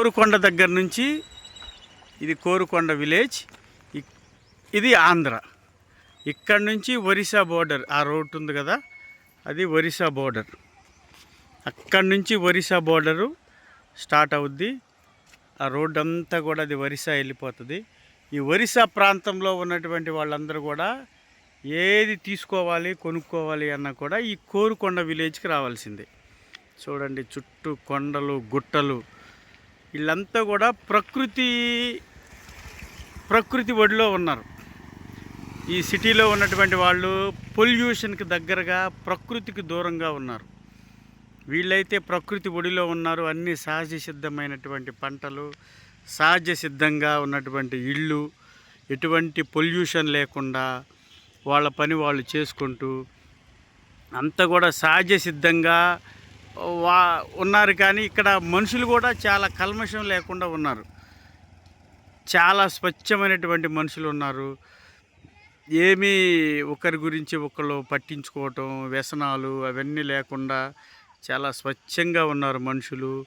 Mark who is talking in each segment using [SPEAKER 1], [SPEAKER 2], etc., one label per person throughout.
[SPEAKER 1] కోరుకొండ దగ్గర నుంచి ఇది కోరుకొండ విలేజ్. ఇది ఆంధ్ర. ఇక్కడ నుంచి ఒరిస్సా బోర్డర్ ఆ రోడ్ ఉంది కదా అది ఒరిస్సా బోర్డర్. అక్కడి నుంచి ఒరిస్సా బోర్డరు స్టార్ట్ అవుద్ది. ఆ రోడ్ అంతా కూడా అది ఒరిస్సా వెళ్ళిపోతుంది. ఈ ఒరిస్సా ప్రాంతంలో ఉన్నటువంటి వాళ్ళందరూ కూడా ఏది తీసుకోవాలి కొనుక్కోవాలి అన్నా కూడా ఈ కోరుకొండ విలేజ్కి రావాల్సిందే. చూడండి చుట్టూ కొండలు గుట్టలు వీళ్ళంతా కూడా ప్రకృతి ప్రకృతి ఒడిలో ఉన్నారు. ఈ సిటీలో ఉన్నటువంటి వాళ్ళు పొల్యూషన్కి దగ్గరగా ప్రకృతికి దూరంగా ఉన్నారు. వీళ్ళైతే ప్రకృతి ఒడిలో ఉన్నారు. అన్ని సహజ సిద్ధమైనటువంటి పంటలు సహజ సిద్ధంగా ఉన్నటువంటి ఇళ్ళు ఎటువంటి పొల్యూషన్ లేకుండా వాళ్ళ పని వాళ్ళు చేసుకుంటూ అంతా కూడా సహజ సిద్ధంగా వా ఉన్నారు కానీ ఇక్కడ మనుషులు కూడా చాలా కల్మషం లేకుండా ఉన్నారు. చాలా స్వచ్ఛమైనటువంటి మనుషులు ఉన్నారు. ఏమీ ఒకరి గురించి ఒకళ్ళు పట్టించుకోవటం వ్యసనాలు అవన్నీ లేకుండా చాలా స్వచ్ఛంగా ఉన్నారు మనుషులు.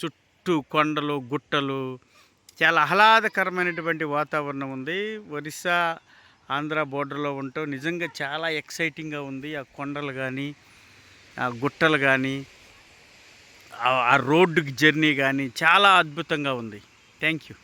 [SPEAKER 1] చుట్టూ కొండలు గుట్టలు చాలా ఆహ్లాదకరమైనటువంటి వాతావరణం ఉంది. ఒరిస్సా ఆంధ్ర బోర్డర్లో ఉండటం నిజంగా చాలా ఎక్సైటింగ్గా ఉంది ఆ కొండలు కానీ గుట్టలు కానీ ఆ రోడ్డుకి జర్నీ కానీ చాలా అద్భుతంగా ఉంది. Thank you.